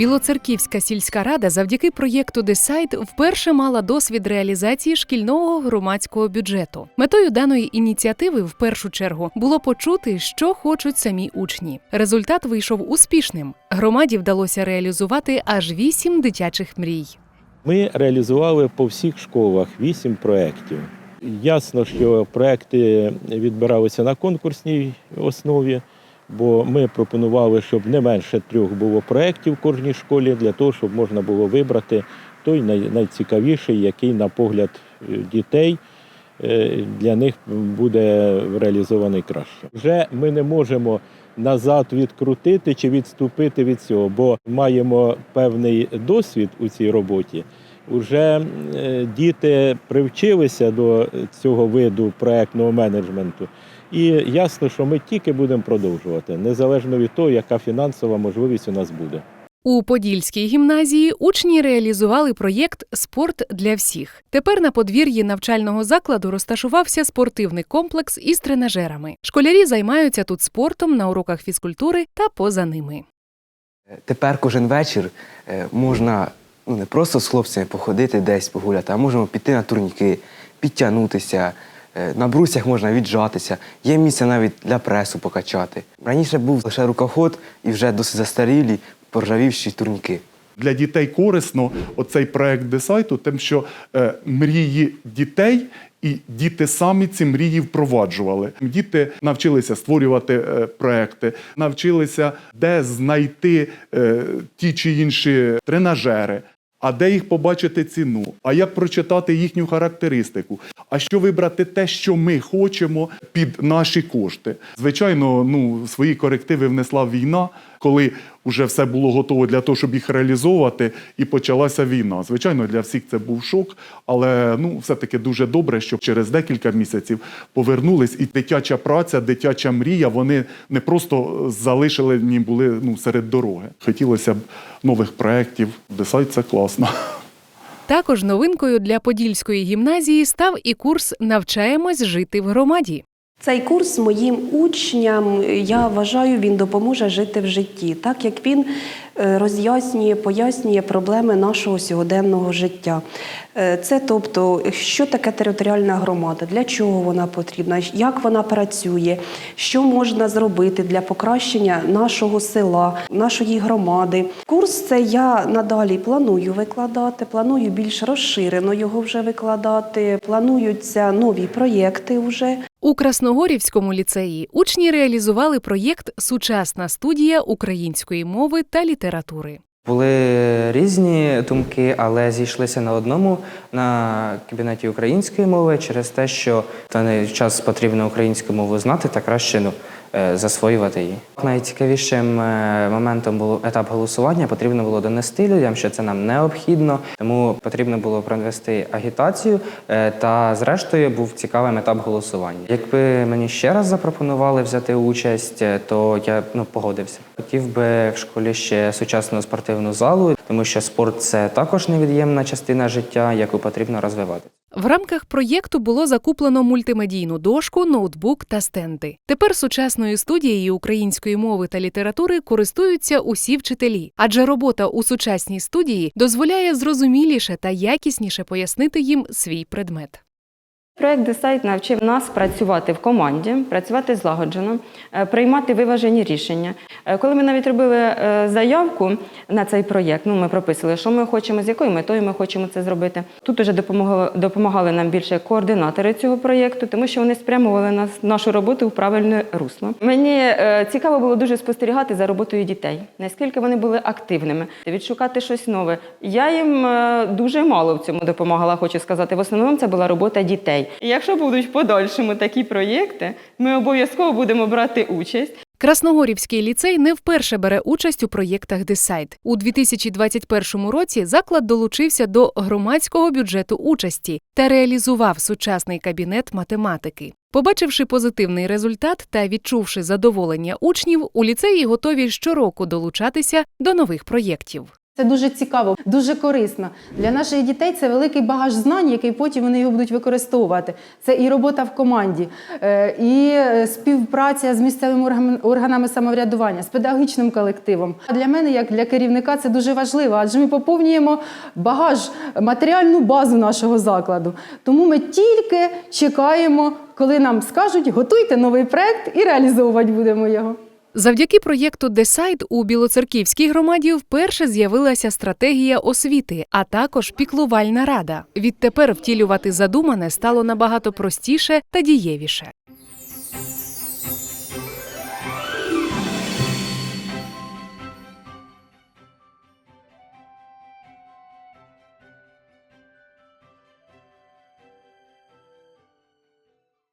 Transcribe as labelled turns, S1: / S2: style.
S1: Білоцерківська сільська рада завдяки проєкту Десайт вперше мала досвід реалізації шкільного громадського бюджету. Метою даної ініціативи в першу чергу було почути, що хочуть самі учні. Результат вийшов успішним. Громаді вдалося реалізувати аж вісім дитячих мрій.
S2: Ми реалізували по всіх школах вісім проєктів. Ясно, що проекти відбиралися на конкурсній основі, бо ми пропонували, щоб не менше трьох було проєктів в кожній школі, для того, щоб можна було вибрати той найцікавіший, який, на погляд е, дітей, е, для них буде реалізований краще. Вже ми не можемо назад відкрутити чи відступити від цього, бо маємо певний досвід у цій роботі. Уже е, діти привчилися до цього виду проектного менеджменту, і ясно, що ми тільки будемо продовжувати, незалежно від того, яка фінансова можливість у нас буде.
S1: У Подільській гімназії учні реалізували проєкт Спорт для всіх. Тепер на подвір'ї навчального закладу розташувався спортивний комплекс із тренажерами. Школярі займаються тут спортом на уроках фізкультури та поза ними.
S3: Тепер кожен вечір е, можна ну, не просто з хлопцями походити десь погуляти, а можемо піти на турніки, підтягнутися, на брусях можна віджатися, є місце навіть для пресу покачати. Раніше був лише рукоход і вже досить застарілі, поржавівші турніки.
S4: Для дітей корисно оцей проект десайту, тим, що е, мрії дітей і діти самі ці мрії впроваджували. Діти навчилися створювати е, проекти, навчилися, де знайти е, ті чи інші тренажери. А де їх побачити ціну? А як прочитати їхню характеристику? А що вибрати те, що ми хочемо під наші кошти? Звичайно, ну свої корективи внесла війна, коли вже все було готово для того, щоб їх реалізовувати, і почалася війна. Звичайно, для всіх це був шок, але ну все-таки дуже добре, що через декілька місяців повернулись, і дитяча праця, дитяча мрія, вони не просто залишили ні були ну серед дороги. Хотілося б нових проєктів. Десайт це класно.
S1: Також новинкою для Подільської гімназії став і курс Навчаємось жити в громаді.
S5: Цей курс моїм учням, я вважаю, він допоможе жити в житті, так як він е, роз'яснює, пояснює проблеми нашого сьогоденного життя. Е, Це тобто, що таке територіальна громада, для чого вона потрібна, як вона працює, що можна зробити для покращення нашого села, нашої громади. Курс це я надалі планую викладати, планую більш розширено його вже викладати. Плануються нові проєкти вже.
S1: У Красногорівському ліцеї учні реалізували проєкт Сучасна студія української мови та літератури.
S6: Були різні думки, але зійшлися на одному на кабінеті української мови через те, що в даний час потрібно українську мову знати та краще ну, засвоювати її. Найцікавішим е, моментом був етап голосування. Потрібно було донести людям, що це нам необхідно, тому потрібно було провести агітацію. е, Та зрештою був цікавим етап голосування. Якби мені ще раз запропонували взяти участь, е, то я ну погодився. Хотів би в школі ще сучасну спортивну залу, тому що спорт це також невід'ємна частина життя, яку потрібно розвивати.
S1: В рамках проєкту було закуплено мультимедійну дошку, ноутбук та стенди. Тепер сучасною студією української мови та літератури користуються усі вчителі, адже робота у сучасній студії дозволяє зрозуміліше та якісніше пояснити їм свій предмет.
S7: Проект Десайт навчив нас працювати в команді, працювати злагоджено, е, приймати виважені рішення. Е, Коли ми навіть робили е, заявку на цей проєкт, ну ми прописували, що ми хочемо, з якою метою ми хочемо це зробити. Тут уже допомогли, допомагали нам більше координатори цього проєкту, тому що вони спрямували нас нашу роботу в правильне русло. Мені цікаво було дуже спостерігати за роботою дітей, наскільки вони були активними, відшукати щось нове. Я їм дуже мало в цьому допомагала, хочу сказати. В основному це була робота дітей. І якщо будуть в подальшому такі проєкти, ми обов'язково будемо брати участь.
S1: Красногорівський ліцей не вперше бере участь у проєктах Десайт. У 2021 році заклад долучився до громадського бюджету участі та реалізував сучасний кабінет математики. Побачивши позитивний результат та відчувши задоволення учнів, у ліцеї готові щороку долучатися до нових проєктів.
S8: Це дуже цікаво, дуже корисно. Для наших дітей це великий багаж знань, який потім вони його будуть використовувати. Це і робота в команді, е, і е, співпраця з місцевими орган- органами самоврядування, з педагогічним колективом. А Для мене, як для керівника, це дуже важливо, адже ми поповнюємо багаж, матеріальну базу нашого закладу. Тому ми тільки чекаємо, коли нам скажуть, готуйте новий проект і реалізовувати будемо його.
S1: Завдяки проєкту Десайд у Білоцерківській громаді вперше з'явилася стратегія освіти, а також піклувальна рада. Відтепер втілювати задумане стало набагато простіше та дієвіше.